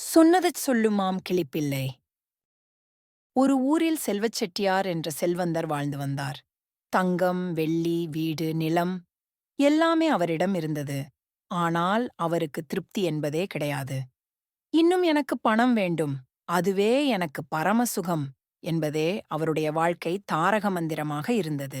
சொன்னதைச் சொல்லுமாம் கிளிப்பிள்ளை. ஒரு ஊரில் செல்வச்செட்டியார் என்ற செல்வந்தர் வாழ்ந்து வந்தார். தங்கம் வெள்ளி வீடு நிலம் எல்லாமே அவரிடம் இருந்தது. ஆனால் அவருக்கு திருப்தி என்பதே கிடையாது. இன்னும் எனக்கு பணம் வேண்டும். அதுவே எனக்கு பரமசுகம் என்பதே அவருடைய வாழ்க்கை தாரக மந்திரமாக இருந்தது.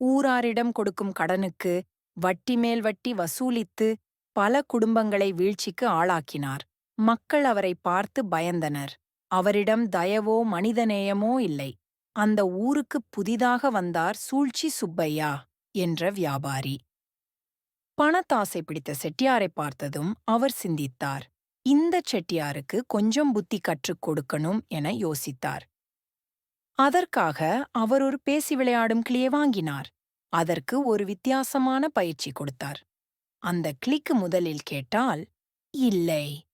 ஊராரிடம் கொடுக்கும் கடனுக்கு வட்டி மேல் வட்டி வசூலித்து பல குடும்பங்களை வீழ்ச்சிக்கு ஆளாக்கினார். மக்கள் அவரை பார்த்து பயந்தனர். அவரிடம் தயவோ மனிதநேயமோ இல்லை. அந்த ஊருக்கு புதிதாக வந்தார் சூழ்ச்சி சுப்பையா என்ற வியாபாரி. பணத்தாசை பிடித்த செட்டியாரை பார்த்ததும் அவர் சிந்தித்தார். இந்த செட்டியாருக்கு கொஞ்சம் புத்தி கற்றுக் கொடுக்கணும் என யோசித்தார். அதற்காக அவர் ஒரு பேசி விளையாடும் கிளியை வாங்கினார். அதற்கு ஒரு வித்தியாசமான பயிற்சி கொடுத்தார். அந்த கிளிக்கு முதலில் கேட்டால் இல்லை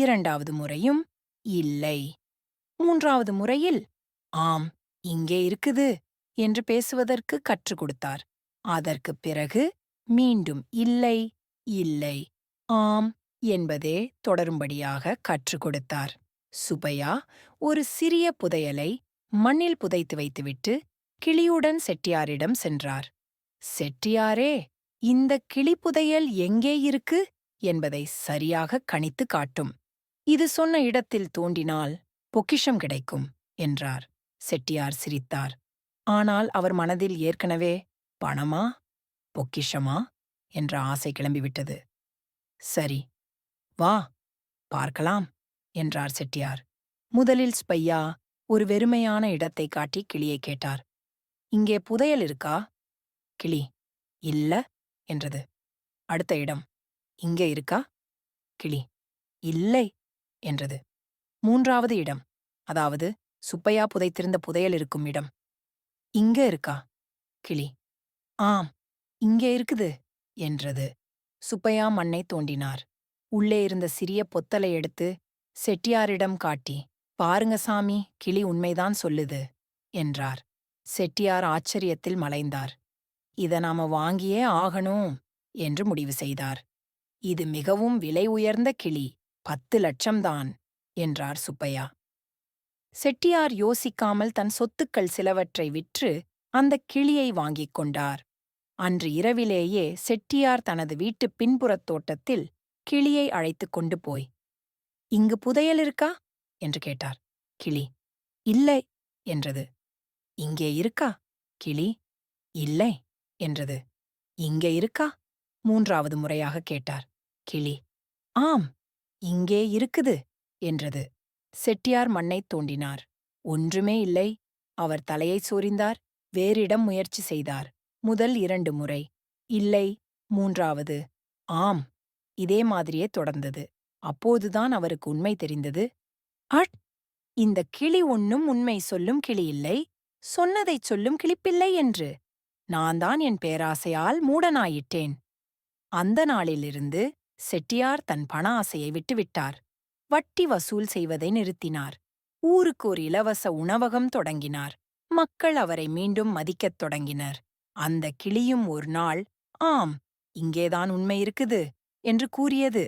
இரண்டாவது முறையும் இல்லை. மூன்றாவது முறையில் ஆம் இங்கே இருக்குது என்று பேசுவதற்கு கற்றுக் கொடுத்தார். அதற்குப் பிறகு மீண்டும் இல்லை இல்லை ஆம் என்பதே தொடரும்படியாக கற்றுக் கொடுத்தார். சுபையா ஒரு சிறிய புதையலை மண்ணில் புதைத்து வைத்துவிட்டு கிளியுடன் செட்டியாரிடம் சென்றார். செட்டியாரே இந்த கிளி புதையல் எங்கே இருக்கு? என்பதை சரியாக கணித்து காட்டும். இது சொன்ன இடத்தில் தோண்டினால் பொக்கிஷம் கிடைக்கும் என்றார். செட்டியார் சிரித்தார். ஆனால் அவர் மனதில் ஏற்கனவே பணமா? பொக்கிஷமா? என்ற ஆசை கிளம்பிவிட்டது. சரி வா பார்க்கலாம் என்றார் செட்டியார். முதலில் ஸ்பையா ஒரு வெறுமையான இடத்தை காட்டி கிளியை கேட்டார். இங்கே புதையல் இருக்கா? கிளி இல்ல என்றது. அடுத்த இடம் இங்கே இருக்கா? கிளி இல்லை என்றது. மூன்றாவது இடம் அதாவது சுப்பையா புதைத்திருந்த புதையல் இருக்கும் இடம். இங்க இருக்கா? கிளி. ஆம் இங்கே இருக்குது என்றது. சுப்பையா மண்ணை தோண்டினார். உள்ளே இருந்த சிறிய பொத்தலை எடுத்து செட்டியாரிடம் காட்டி பாருங்க சாமி கிளி உண்மைதான் சொல்லுது என்றார். செட்டியார் ஆச்சரியத்தில் மலைந்தார். இத நாம வாங்கியே ஆகணும் என்று முடிவு செய்தார். இது மிகவும் விலை உயர்ந்த கிளி பத்து லட்சம்தான் என்றார் சுப்பையா. செட்டியார் யோசிக்காமல் தன் சொத்துக்கள் சிலவற்றை விற்று அந்தக் கிளியை வாங்கிக் கொண்டார். அன்று இரவிலேயே செட்டியார் தனது வீட்டு பின்புறத் தோட்டத்தில் கிளியை அழைத்துக் கொண்டு போய் இங்கு புதையல் இருக்கா? என்று கேட்டார். கிளி. இல்லை என்றது. இங்கே இருக்கா? கிளி. இல்லை என்றது. இங்கே இருக்கா? மூன்றாவது முறையாக கேட்டார். கிளி. ஆம் இங்கே இருக்குது என்றது. செட்டியார் மண்ணைத் தோண்டினார். ஒன்றுமே இல்லை. அவர் தலையை சொரிந்தார். வேறிடம் முயற்சி செய்தார். முதல் இரண்டு முறை. இல்லை. மூன்றாவது. ஆம். இதே மாதிரியே தொடர்ந்தது. அப்போதுதான் அவருக்கு உண்மை தெரிந்தது. அட்! இந்த கிளி ஒன்னும் உண்மை சொல்லும் கிளி இல்லை. சொன்னதைச் சொல்லும் கிளிப்பில்லை என்று. நான் தான் என் பேராசையால் மூடனாயிட்டேன். அந்த நாளிலிருந்து செட்டியார் தன் பண ஆசையை விட்டுவிட்டார். வட்டி வசூல் செய்வதை நிறுத்தினார். ஊருக்கு ஒரு இலவச உணவகம் தொடங்கினார். மக்கள் அவரை மீண்டும் மதிக்கத் தொடங்கினர். அந்த கிளியும் ஒரு நாள் ஆம் இங்கேதான் உண்மை இருக்குது என்று கூறியது.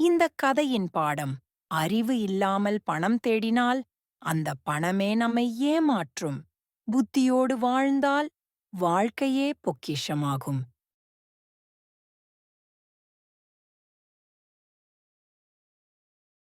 இந்த கதையின் பாடம் அறிவு இல்லாமல் பணம் தேடினால் அந்த பணமே நம்மை ஏமாற்றும். புத்தியோடு வாழ்ந்தால் வாழ்க்கையே பொக்கிஷமாகும்.